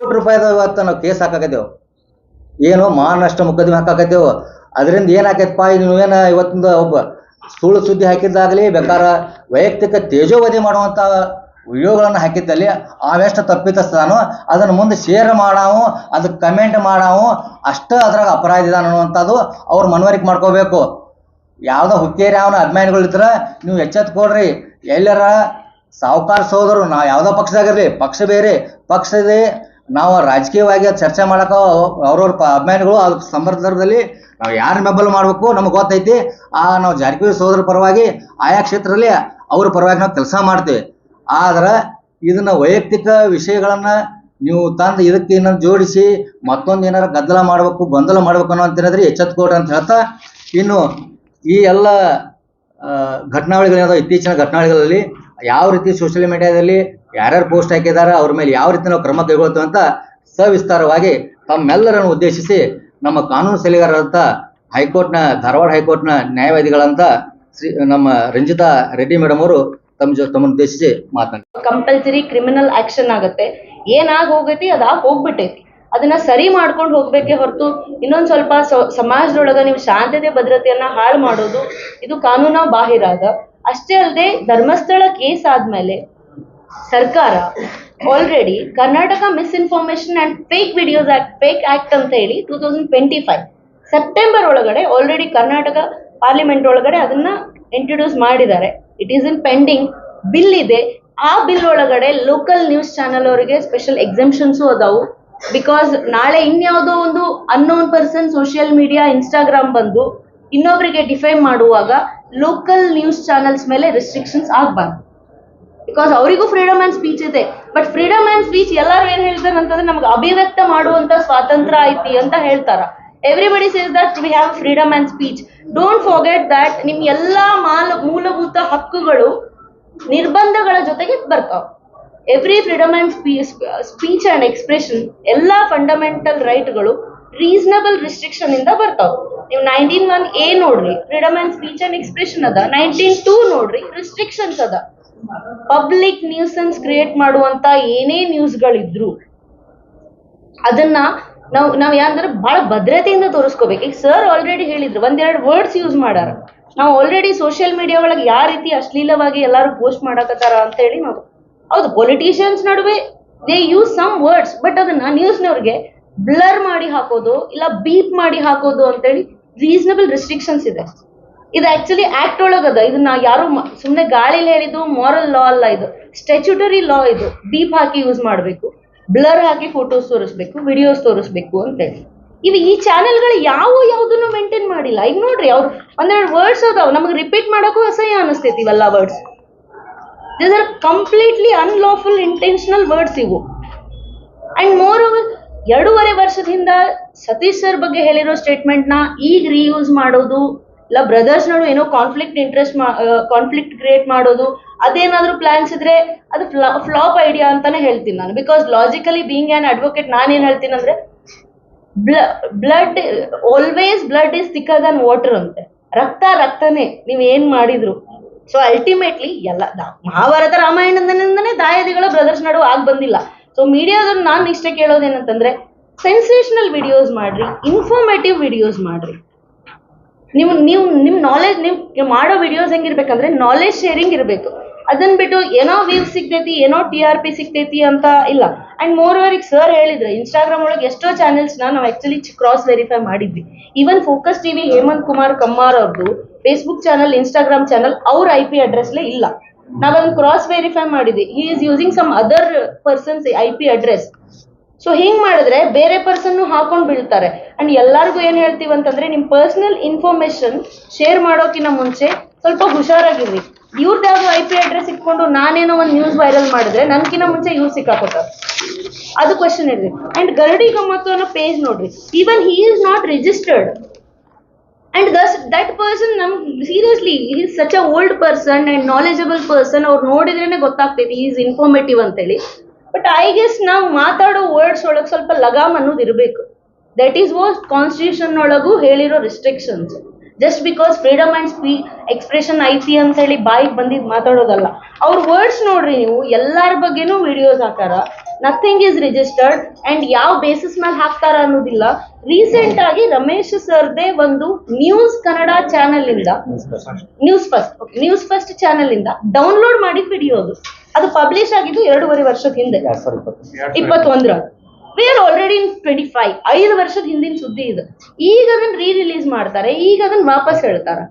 ಕೋಟಿ ರೂಪಾಯಿದ ಇವತ್ತು ನಾವು ಕೇಸ್ ಹಾಕಾಕತ್ತೇವು. ಏನು ಮಾನಷ್ಟ ಮುಕದ್ದಮೆ ಹಾಕಾಕತ್ತೇವು. ಅದರಿಂದ ಏನಾಕೈತಪ್ಪ ನೀವೇನ ಇವತ್ತಿಂದ ಒಬ್ಬ ಸುಳ್ಳು ಸುದ್ದಿ ಹಾಕಿದ್ದಾಗಲಿ ಬೇಕಾರ ವೈಯಕ್ತಿಕ ತೇಜೋವಧಿ ಮಾಡುವಂಥ ವಿಡಿಯೋಗಳನ್ನು ಹಾಕಿದ್ದಲ್ಲಿ ಅವೆಷ್ಟು ತಪ್ಪಿತಸ್ತಾನೋ ಅದನ್ನು ಮುಂದೆ ಶೇರ್ ಮಾಡಾವು, ಅದಕ್ಕೆ ಕಮೆಂಟ್ ಮಾಡಾವು, ಅಷ್ಟ ಅದ್ರಾಗ ಅಪರಾಧ ಇದಾನ ಅನ್ನುವಂಥದ್ದು ಅವ್ರು ಮನವರಿಕೆ ಮಾಡ್ಕೋಬೇಕು. ಯಾವುದೋ ಹುಕ್ಕೇರಿ ಅವನ ಅಭಿಮಾನಿಗಳಿದ್ರ ನೀವು ಎಚ್ಚೆತ್ಕೊಡ್ರಿ ಎಲ್ಲರ ಸಾವುಕಾರ ಸೋದರು ನಾವು ಯಾವುದೋ ಪಕ್ಷದಾಗಿರ್ಲಿ ಪಕ್ಷ ಬೇರೆ, ಪಕ್ಷದೇ ನಾವು ರಾಜಕೀಯವಾಗಿ ಚರ್ಚೆ ಮಾಡಕ ಅವ್ರವ್ರ ಅಭಿಮಾನಿಗಳು ಅದ್ರ ಸಂದರ್ಭದಲ್ಲಿ ನಾವು ಯಾರನ್ನ ಬೆಂಬಲ ಮಾಡಬೇಕು ನಮ್ಗೆ ಗೊತ್ತೈತಿ. ಆ ನಾವು ಜಾರಕಿಹೊಳಿ ಸೋದರ ಪರವಾಗಿ ಆಯಾ ಕ್ಷೇತ್ರದಲ್ಲಿ ಅವ್ರ ಪರವಾಗಿ ನಾವು ಕೆಲಸ ಮಾಡ್ತೀವಿ. ಆದ್ರೆ ಇದನ್ನ ವೈಯಕ್ತಿಕ ವಿಷಯಗಳನ್ನ ನೀವು ತಂದು ಇದಕ್ಕೆ ಇನ್ನೊಂದು ಜೋಡಿಸಿ ಮತ್ತೊಂದು ಏನಾರ ಗದ್ದಲ ಮಾಡಬೇಕು ಗೊಂದಲ ಮಾಡ್ಬೇಕು ಅನ್ನೋ ಅಂತೇಳಿದ್ರೆ ಎಚ್ಚೆತ್ಕೊಡ್ರಿ ಅಂತ ಹೇಳ್ತಾ ಇನ್ನು ಈ ಎಲ್ಲ ಆ, ಘಟನಾವಳಿಗಳೇನೋ ಇತ್ತೀಚಿನ ಘಟನಾವಳಿಗಳಲ್ಲಿ ಯಾವ ರೀತಿ ಸೋಷಿಯಲ್ ಮೀಡಿಯಾದಲ್ಲಿ ಯಾರ್ಯಾರು ಪೋಸ್ಟ್ ಹಾಕಿದಾರ, ಅವ್ರ ಮೇಲೆ ಯಾವ ರೀತಿ ನಾವು ಕ್ರಮ ಕೈಗೊಳ್ತೀವಿ ಅಂತ ಸವಿಸ್ತಾರವಾಗಿ ತಮ್ಮೆಲ್ಲರನ್ನು ಉದ್ದೇಶಿಸಿ ನಮ್ಮ ಕಾನೂನು ಸಲಹೆಗಾರರಂತ ಹೈಕೋರ್ಟ್ನ, ಧಾರವಾಡ ಹೈಕೋರ್ಟ್ನ ನ್ಯಾಯವಾದಿಗಳಂತ ಶ್ರೀ, ನಮ್ಮ ರಂಜಿತಾ ರೆಡ್ಡಿ ಮೇಡಮ್ ಅವರು ತಮ್ಮ ಜೊ, ತಮ್ಮನ್ನು ಉದ್ದೇಶಿಸಿ ಮಾತನಾಡಿ. ಕಂಪಲ್ಸರಿ ಕ್ರಿಮಿನಲ್ ಆಕ್ಷನ್ ಆಗುತ್ತೆ. ಏನಾಗ್ ಹೋಗೈತಿ ಅದಾಗ ಹೋಗ್ಬಿಟ್ಟೈತಿ. ಅದನ್ನ ಸರಿ ಮಾಡ್ಕೊಂಡು ಹೋಗ್ಬೇಕೆ ಹೊರತು ಇನ್ನೊಂದ್ ಸ್ವಲ್ಪ ಸಮಾಜದೊಳಗ ನೀವು ಶಾಂತತೆ, ಭದ್ರತೆಯನ್ನ ಹಾಳು ಮಾಡೋದು, ಇದು ಕಾನೂನ ಬಾಹಿರ ಅದ ಅಷ್ಟೇ ಅಲ್ಲದೆ ಧರ್ಮಸ್ಥಳ ಕೇಸ್ ಆದ್ಮೇಲೆ ಸರ್ಕಾರ already Karnataka misinformation and fake videos act fake act ಅಂತ ಹೇಳಿ two thousand twenty five September ಒಳಗಡೆ ಆಲ್ರೆಡಿ ಕರ್ನಾಟಕ ಪಾರ್ಲಿಮೆಂಟ್ ಒಳಗಡೆ ಅದನ್ನ ಇಂಟ್ರೊಡ್ಯೂಸ್ ಮಾಡಿದ್ದಾರೆ. It is in pending bill ಇದೆ. ಆ ಬಿಲ್ ಒಳಗಡೆ ಲೋಕಲ್ ನ್ಯೂಸ್ ಚಾನೆಲ್ ಅವರಿಗೆ ಸ್ಪೆಷಲ್ ಎಕ್ಸೆಂಪ್ಷನ್ಸು ಅದಾವು. ಬಿಕಾಸ್ ನಾಳೆ ಇನ್ಯಾವುದೋ ಒಂದು unknown person social media Instagram ಬಂದು ಇನ್ನೊಬ್ಬರಿಗೆ ಡಿಫೈನ್ ಮಾಡುವಾಗ ಲೋಕಲ್ ನ್ಯೂಸ್ ಚಾನೆಲ್ಸ್ ಮೇಲೆ ರೆಸ್ಟ್ರಿಕ್ಷನ್ಸ್ ಆಗಬಾರ್ದು. ಬಿಕಾಸ್ ಅವರಿಗೂ ಫ್ರೀಡಮ್ ಆ್ಯಂಡ್ ಸ್ಪೀಚ್ ಇದೆ. ಬಟ್ ಫ್ರೀಡಮ್ ಆ್ಯಂಡ್ ಸ್ಪೀಚ್ ಎಲ್ಲರೂ ಏನ್ ಹೇಳ್ತಾರೆ ಅಂತಂದ್ರೆ ನಮ್ಗೆ ಅಭಿವ್ಯಕ್ತ ಮಾಡುವಂತ ಸ್ವಾತಂತ್ರ್ಯ ಐತಿ ಅಂತ ಹೇಳ್ತಾರ. Everybody says that we have freedom and speech don't forget that ನಿಮ್ ಎಲ್ಲಾ ಮಾಲ, ಮೂಲಭೂತ ಹಕ್ಕುಗಳು ನಿರ್ಬಂಧಗಳ ಜೊತೆಗೆ ಬರ್ತಾವ. Every freedom and speech and expression ಎಲ್ಲ ಫಂಡಮೆಂಟಲ್ ರೈಟ್ಗಳು ರೀಸನಬಲ್ ರಿಸ್ಟ್ರಿಕ್ಷನ್ ಇಂದ ಬರ್ತಾವ. ನೀವು ನೈನ್ಟೀನ್ ಒನ್ ಎ ನೋಡ್ರಿ freedom and speech and expression ಅದ. ನೈನ್ಟೀನ್ ಟೂ ನೋಡ್ರಿ ರಿಸ್ಟ್ರಿಕ್ಷನ್ಸ್ ಅದ. ಪಬ್ಲಿಕ್ ನ್ಯೂಸನ್ಸ್ ಕ್ರಿಯೇಟ್ ಮಾಡುವಂತ ಏನೇ ನ್ಯೂಸ್ಗಳಿದ್ರು ಅದನ್ನ ನಾವು, ನಾವ್ ಯಾಕಂದ್ರೆ ಬಹಳ ಭದ್ರತೆಯಿಂದ ತೋರಿಸ್ಕೋಬೇಕು. ಈಗ ಸರ್ ಆಲ್ರೆಡಿ ಹೇಳಿದ್ರು, ಒಂದೆರಡು ವರ್ಡ್ಸ್ ಯೂಸ್ ಮಾಡ್ಯಾರ ನಾವು ಆಲ್ರೆಡಿ ಸೋಷಿಯಲ್ ಮೀಡಿಯಾ ಒಳಗೆ ಯಾವ ರೀತಿ ಅಶ್ಲೀಲವಾಗಿ ಎಲ್ಲರೂ ಪೋಸ್ಟ್ ಮಾಡಕತ್ತಾರ ಅಂತ ಹೇಳಿ ನಾವು, ಹೌದು ಪೊಲಿಟಿಷಿಯನ್ಸ್ ನಡುವೆ they use some words but ಅದನ್ನ ನ್ಯೂಸ್ನವ್ರಿಗೆ ಬ್ಲರ್ ಮಾಡಿ ಹಾಕೋದು, ಇಲ್ಲ ಬೀಪ್ ಮಾಡಿ ಹಾಕೋದು ಅಂತೇಳಿ ರೀಸನಬಲ್ ರೆಸ್ಟ್ರಿಕ್ಷನ್ಸ್ ಇದೆ. ಇದು ಆಕ್ಚುಲಿ ಆಕ್ಟ್ ಒಳಗದ ಇದನ್ನ ಯಾರು ಸುಮ್ಮನೆ ಗಾಳಿಲಿ ಹೇಳಿದ್ದು ಮಾರಲ್ ಲಾ ಅಲ್ಲ ಇದು. ಸ್ಟ್ಯಾಚುಟರಿ ಲಾ ಇದು. ಬೀಪ್ ಹಾಕಿ ಯೂಸ್ ಮಾಡಬೇಕು. ಬ್ಲರ್ ಹಾಕಿ ಫೋಟೋಸ್ ತೋರಿಸ್ಬೇಕು ವಿಡಿಯೋಸ್ ತೋರಿಸ್ಬೇಕು ಅಂತೇಳಿ ಇವು ಈ ಚಾನೆಲ್ಗಳು ಯಾವ ಯಾವುದನ್ನು ಮೇಂಟೈನ್ ಮಾಡಿಲ್ಲ. ಈಗ ನೋಡ್ರಿ, ಅವ್ರು ಒಂದೆರಡು ವರ್ಡ್ಸ್ ಅದಾವ. ನಮಗೆ ರಿಪೀಟ್ ಮಾಡೋಕ್ಕೂ ಅಸಹ್ಯ ಅನಿಸ್ತೈತಿ ಇವೆಲ್ಲ words these are completely unlawful intentional words ಇವು. ಅಂಡ್ ಮೋರ್ ಓವರ್ ಎರಡೂವರೆ ವರ್ಷದಿಂದ ಸತೀಶ್ ಸರ್ ಬಗ್ಗೆ ಹೇಳಿರೋ ಸ್ಟೇಟ್ಮೆಂಟ್ನ ಈಗ ರೀಯೂಸ್ ಮಾಡೋದು ಇಲ್ಲ ಬ್ರದರ್ಸ್ ನಡು ಏನೋ ಕಾನ್ಫ್ಲಿಕ್ಟ್ ಇಂಟ್ರೆಸ್ಟ್ ಕಾನ್ಫ್ಲಿಕ್ಟ್ ಕ್ರಿಯೇಟ್ ಮಾಡೋದು, ಅದೇನಾದ್ರೂ ಪ್ಲಾನ್ಸ್ ಇದ್ರೆ ಅದು ಫ್ಲಾಪ್ ಐಡಿಯಾ ಅಂತಾನೆ ಹೇಳ್ತೀನಿ ನಾನು. Because logically being an advocate ನಾನು ಏನ್ ಹೇಳ್ತೀನಿ ಅಂದ್ರೆ blood always blood is thicker than water ಅಂತೆ. ರಕ್ತ ರಕ್ತನೇ, ನೀವ್ ಏನ್ ಮಾಡಿದ್ರು. ಸೊ ಅಲ್ಟಿಮೇಟ್ಲಿ ಎಲ್ಲ ಮಹಾಭಾರತ ರಾಮಾಯಣದಿಂದನೇ ದಾಯಾದಿಗಳ ಬ್ರದರ್ಸ್ ನಡುವೆ ಆಗ್ ಬಂದಿಲ್ಲ. ಸೊ ಮೀಡಿಯಾದವ್ರು ನಾನು ಇಷ್ಟ ಕೇಳೋದೇನಂತಂದ್ರೆ ಸೆನ್ಸೇಷನಲ್ ವಿಡಿಯೋಸ್ ಮಾಡ್ರಿ ಇನ್ಫಾರ್ಮೇಟಿವ್ ವಿಡಿಯೋಸ್ ಮಾಡ್ರಿ. ನೀವು ನೀವು ನಿಮ್ಮ ನಾಲೆಜ್ ನೀವು ಮಾಡೋ ವಿಡಿಯೋಸ್ ಹೆಂಗಿರ್ಬೇಕಂದ್ರೆ ನಾಲೆಜ್ ಶೇರಿಂಗ್ ಇರಬೇಕು. ಅದನ್ನ ಬಿಟ್ಟು ಏನೋ ವ್ಯೂಸ್ ಸಿಗ್ತೈತಿ, ಏನೋ ಟಿ ಆರ್ ಪಿ ಸಿಗ್ತೈತಿ ಅಂತ ಇಲ್ಲ. ಅಂಡ್ ಮೋರ್ ಓವರ್ ಈಗ ಸರ್ ಹೇಳಿದ್ರೆ ಇನ್ಸ್ಟಾಗ್ರಾಮ್ ಒಳಗೆ ಎಷ್ಟೋ ಚಾನೆಲ್ಸ್ನ ನಾವು ಆಕ್ಚುಲಿ ಕ್ರಾಸ್ ವೆರಿಫೈ ಮಾಡಿದ್ವಿ. Even focus TV Hemant Kumar Kammar ಅವ್ರದ್ದು ಫೇಸ್ಬುಕ್ ಚಾನಲ್ ಇನ್ಸ್ಟಾಗ್ರಾಮ್ ಚಾನಲ್ ಅವ್ರ ಐ ಪಿ ಅಡ್ರೆಸ್ಲೇ ಇಲ್ಲ. ನಾವ್ ಅದನ್ನ ಕ್ರಾಸ್ ವೆರಿಫೈ ಮಾಡಿದ್ವಿ. He is using some other persons I P address so ಹಿಂಗ್ ಮಾಡಿದ್ರೆ ಬೇರೆ ಪರ್ಸನ್ ಹಾಕೊಂಡ್ ಬೀಳ್ತಾರೆ. ಅಂಡ್ ಎಲ್ಲಾರ್ಗು ಏನ್ ಹೇಳ್ತೀವಿ ಅಂತಂದ್ರೆ ನಿಮ್ ಪರ್ಸನಲ್ ಇನ್ಫಾರ್ಮೇಶನ್ ಶೇರ್ ಮಾಡೋಕಿನ ಮುಂಚೆ ಸ್ವಲ್ಪ ಹುಷಾರಾಗಿರ್ಲಿ ಇವ್ರದ್ದು ಯಾವ್ದು ಐ ಪಿ ಅಡ್ರೆಸ್ ಇಟ್ಕೊಂಡು ನಾನೇನೋ ಒಂದು ನ್ಯೂಸ್ ವೈರಲ್ ಮಾಡಿದ್ರೆ ನನ್ಕಿನ ಮುಂಚೆ ಇವ್ರು ಸಿಕ್ಕಾಕೊತಾರೆ ಅದು ಕ್ವಶನ್ ಇರ್ರಿ ಅಂಡ್ ಗರಡಿ ಗಮ್ಮತ್ತು ಅನ್ನೋ ಪೇಜ್ ನೋಡ್ರಿ. Even he is not registered and thus that person ನಮ್ seriously is such a old person and knowledgeable person ಅವ್ರು ನೋಡಿದ್ರೇನೆ ಗೊತ್ತಾಗ್ತೈತಿ ಈಸ್ ಇನ್ಫಾರ್ಮೇಟಿವ್ ಅಂತೇಳಿ. ಬಟ್ ಐ ಗೆಸ್ ನಾವು ಮಾತಾಡೋ ವರ್ಡ್ಸ್ ಒಳಗೆ ಸ್ವಲ್ಪ ಲಗಾಮ್ ಅನ್ನೋದು ಇರಬೇಕು. ದಟ್ ಈಸ್ ವಾಸ್ ಕಾನ್ಸ್ಟಿಟ್ಯೂಷನ್ ಒಳಗೂ ಹೇಳಿರೋ restrictions just because freedom and speech expression ಐತಿ ಅಂತ ಹೇಳಿ ಬಾಯಿಗೆ ಬಂದಿದ್ದು ಮಾತಾಡೋದಲ್ಲ. ಅವ್ರ ವರ್ಡ್ಸ್ ನೋಡ್ರಿ ನೀವು ಎಲ್ಲರ ಬಗ್ಗೆನೂ ವಿಡಿಯೋಸ್ ಹಾಕಾರ ನಥಿಂಗ್ ಇಸ್ ರಿಜಿಸ್ಟರ್ಡ್ ಅಂಡ್ ಯಾವ ಬೇಸಿಸ್ ಮೇಲೆ ಹಾಕ್ತಾರ ಅನ್ನೋದಿಲ್ಲ. ರೀಸೆಂಟ್ ಆಗಿ ರಮೇಶ್ ಸರ್ದೇ ಒಂದು ನ್ಯೂಸ್ ಕನ್ನಡ ಚಾನೆಲ್ ಇಂದ news first news first channel ಇಂದ ಡೌನ್ಲೋಡ್ ಮಾಡಿದ ವಿಡಿಯೋ ಅದು. ಅದು ಪಬ್ಲಿಷ್ ಆಗಿದ್ದು ಎರಡೂವರೆ ವರ್ಷದ ಹಿಂದೆ. ಇಪ್ಪತ್ತೊಂದ್ರ. We are already in twenty five ಐದು ವರ್ಷದ ಹಿಂದಿನ ಸುದ್ದಿ ಇದು. ಈಗ ಅದನ್ನ ರೀ ರಿಲೀಸ್ ಮಾಡ್ತಾರೆ. ಈಗ ಅದನ್ನ ವಾಪಸ್ ಹೇಳ್ತಾರೆ.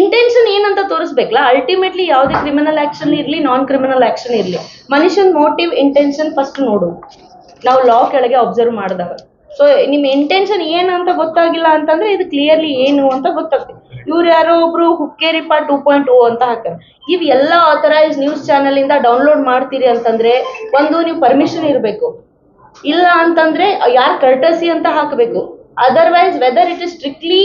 ಇಂಟೆನ್ಷನ್ ಏನಂತ ತೋರಿಸ್ಬೇಕಲ್ಲ? ಅಲ್ಟಿಮೇಟ್ಲಿ ಯಾವುದೇ ಕ್ರಿಮಿನಲ್ ಆಕ್ಷನ್ ಇರಲಿ ನಾನ್ ಕ್ರಿಮಿನಲ್ ಆಕ್ಷನ್ ಇರಲಿ ಮನುಷ್ಯನ್ ಮೋಟಿವ್ ಇಂಟೆನ್ಷನ್ ಫಸ್ಟ್ ನೋಡು. ನಾವು ಲಾ ಕೆಳಗೆ ಅಬ್ಸರ್ವ್ ಮಾಡಿದಾಗ. ಸೊ ನಿಮ್ ಇಂಟೆನ್ಷನ್ ಏನು ಅಂತ ಗೊತ್ತಾಗಿಲ್ಲ ಅಂತಂದ್ರೆ ಇದು ಕ್ಲಿಯರ್ಲಿ ಏನು ಅಂತ ಗೊತ್ತಾಗ್ತದೆ. ಇವ್ರು ಯಾರೋ ಒಬ್ರು Hukkeri part two point O ಅಂತ ಹಾಕ್ತಾರೆ ಇವ್ ಎಲ್ಲ ಆಥರೈಸ್ ನ್ಯೂಸ್ ಚಾನೆಲ್ ಇಂದ ಡೌನ್ಲೋಡ್ ಮಾಡ್ತೀರಿ ಅಂತಂದ್ರೆ ಒಂದು ನೀವು ಪರ್ಮಿಷನ್ ಇರಬೇಕು. ಇಲ್ಲ ಅಂತಂದ್ರೆ ಯಾರ್ ಕರ್ಟಸಿ ಅಂತ ಹಾಕಬೇಕು. Otherwise whether it is strictly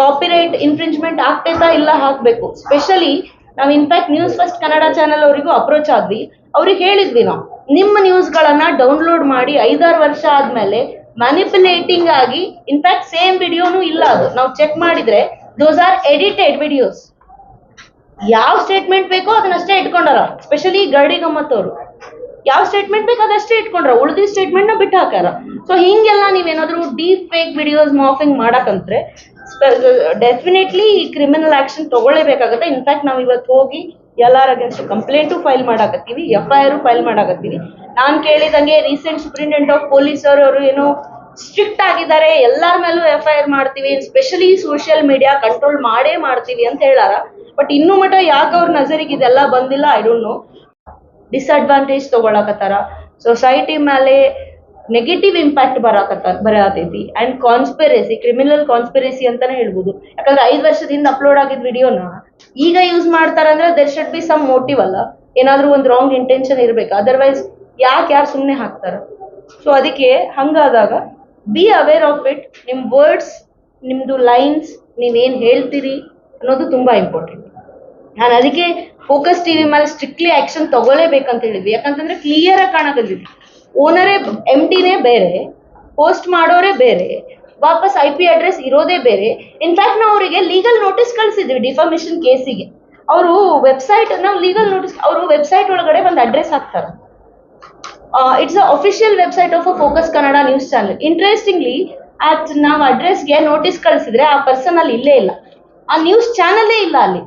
copyright infringement ಆಗ್ತೈತಾ ಇಲ್ಲ ಹಾಕ್ಬೇಕು. ಸ್ಪೆಷಲಿ ನಾವು in fact news first Kannada channel ಅವರಿಗೂ ಅಪ್ರೋಚ್ ಆದ್ವಿ. ಅವ್ರಿಗೆ ಹೇಳಿದ್ವಿ ನಾವು. ನಿಮ್ಮ ನ್ಯೂಸ್ಗಳನ್ನ ಡೌನ್ಲೋಡ್ ಮಾಡಿ ಐದಾರು ವರ್ಷ ಆದ್ಮೇಲೆ ಮ್ಯಾನಿಪುಲೇಟಿಂಗ್ ಆಗಿ ಇನ್ಫ್ಯಾಕ್ಟ್ ಸೇಮ್ ವಿಡಿಯೋನು ಇಲ್ಲ ಅದು. ನಾವು ಚೆಕ್ ಮಾಡಿದ್ರೆ ದೋಸ್ ಆರ್ ಎಡಿಟೆಡ್ ವಿಡಿಯೋಸ್ ಯಾವ ಸ್ಟೇಟ್ಮೆಂಟ್ ಬೇಕೋ ಅದನ್ನಷ್ಟೇ ಇಟ್ಕೊಂಡಾರ. ಸ್ಪೆಷಲಿ ಗರಡಿ ಗಮ್ಮತ್ ಅವರು ಯಾವ ಸ್ಟೇಟ್ಮೆಂಟ್ ಬೇಕು ಅದಷ್ಟೇ ಇಟ್ಕೊಂಡ್ರ. ಉಳಿದ ಸ್ಟೇಟ್ಮೆಂಟ್ನ ಬಿಟ್ಟು ಹಾಕಾರ ಸೊ ಹಿಂಗೆಲ್ಲ ನೀವೇನಾದ್ರೂ ಡೀಪ್ ಫೇಕ್ ವಿಡಿಯೋಸ್ ಮಾಫಿಂಗ್ ಮಾಡಕಂತ್ರೆ ಡೆಫಿನೆಟ್ಲಿ ಕ್ರಿಮಿನಲ್ ಆಕ್ಷನ್ ತಗೊಳ್ಳೇಬೇಕಾಗತ್ತೆ. ಇನ್ಫ್ಯಾಕ್ಟ್ ನಾವು ಇವತ್ತು ಹೋಗಿ ಎಲ್ಲಾರ ಅಗೇನ್ಸ್ಟ್ ಕಂಪ್ಲೇಂಟು ಫೈಲ್ ಮಾಡಾಕತ್ತೀವಿ, ಎಫ್ ಐ ಆರ್ ಫೈಲ್ ಮಾಡಾಕತ್ತೀವಿ. ನಾನು ಕೇಳಿದಂಗೆ ರೀಸೆಂಟ್ ಸೂಪ್ರಿಂಟೆಂಡೆಂಟ್ ಆಫ್ ಪೊಲೀಸ್ ಅವರು ಏನೋ ಸ್ಟ್ರಿಕ್ಟ್ ಆಗಿದ್ದಾರೆ, ಎಲ್ಲಾರ ಮೇಲೂ ಎಫ್ ಐ ಆರ್ ಮಾಡ್ತೀವಿ, ಸ್ಪೆಷಲಿ ಸೋಷಿಯಲ್ ಮೀಡಿಯಾ ಕಂಟ್ರೋಲ್ ಮಾಡೇ ಮಾಡ್ತೀವಿ ಅಂತ ಹೇಳಾರ ಬಟ್ ಇನ್ನೂ ಮಟ ಯಾಕೆ ಅವ್ರ ನಜರಿಗೆ ಇದೆಲ್ಲ ಬಂದಿಲ್ಲ ಐ ಡೋಂಟ್ ನೋ ಡಿಸ್ಅಡ್ವಾಂಟೇಜ್ ತಗೊಳಕತ್ತಾರ. ಸೊಸೈಟಿ ಮೇಲೆ ನೆಗೆಟಿವ್ ಇಂಪ್ಯಾಕ್ಟ್ ಬರಾಕತ್ತ, ಬರತೈತಿ. ಅಂಡ್ ಕಾನ್ಸ್ಪಿರಸಿ ಕ್ರಿಮಿನಲ್ ಕಾನ್ಸ್ಪಿರಸಿ ಅಂತಾನೆ ಹೇಳ್ಬೋದು. ಯಾಕಂದ್ರೆ ಐದು ವರ್ಷದಿಂದ ಅಪ್ಲೋಡ್ ಆಗಿದ್ ವಿಡಿಯೋನ ಈಗ ಯೂಸ್ ಮಾಡ್ತಾರಂದ್ರೆ there should be some motive ಅಲ್ಲ. ಏನಾದ್ರೂ ಒಂದು ರಾಂಗ್ ಇಂಟೆನ್ಷನ್ ಇರ್ಬೇಕು. ಅದರ್ವೈಸ್ ಯಾಕೆ ಯಾರು ಸುಮ್ಮನೆ ಹಾಕ್ತಾರ? ಸೊ ಅದಕ್ಕೆ ಹಂಗಾದಾಗ ಬಿ ಅವೇರ್ ಆಫ್ ಇಟ್ ನಿಮ್ ವರ್ಡ್ಸ್ ನಿಮ್ದು ಲೈನ್ಸ್ ನೀವೇನ್ ಹೇಳ್ತೀರಿ ಅನ್ನೋದು ತುಂಬಾ ಇಂಪಾರ್ಟೆಂಟ್ ನಾನು ಅದಕ್ಕೆ ಫೋಕಸ್ ಟಿವಿ ಮೇಲೆ ಸ್ಟ್ರಿಕ್ಟ್ಲಿ ಆಕ್ಷನ್ ತಗೊಳ್ಳೇಬೇಕಂತ ಹೇಳಿದ್ವಿ ಯಾಕಂತಂದ್ರೆ ಕ್ಲಿಯರ್ ಆಗಿ ಕಾಣಕತ್ತಿದ್ವಿ. ಓನರೇ ಎಂ ಟಿನೇ ಬೇರೆ ಪೋಸ್ಟ್ ಮಾಡೋರೇ ಬೇರೆ. ವಾಪಸ್ ಐ ಪಿ ಅಡ್ರೆಸ್ ಇರೋದೇ ಬೇರೆ. ಇನ್ಫ್ಯಾಕ್ಟ್ ನಾವು ಅವರಿಗೆ ಲೀಗಲ್ ನೋಟಿಸ್ ಕಳಿಸಿದ್ವಿ ಡಿಫಾಮೇಶನ್ ಕೇಸಿಗೆ. ಅವರು ವೆಬ್ಸೈಟ್ ನಾವು ಲೀಗಲ್ ನೋಟಿಸ್ ಅವರು ವೆಬ್ಸೈಟ್ ಒಳಗಡೆ ಒಂದು ಅಡ್ರೆಸ್ ಹಾಕ್ತಾರೆ. It's a official website of a focus Kannada news channel interestingly at ನಾವು ಅಡ್ರೆಸ್ಗೆ ನೋಟಿಸ್ ಕಳಿಸಿದ್ರೆ ಆ ಪರ್ಸನ್ ಅಲ್ಲಿ ಇಲ್ಲೇ ಇಲ್ಲ. ಆ ನ್ಯೂಸ್ ಚಾನಲೇ ಇಲ್ಲ ಅಲ್ಲಿ.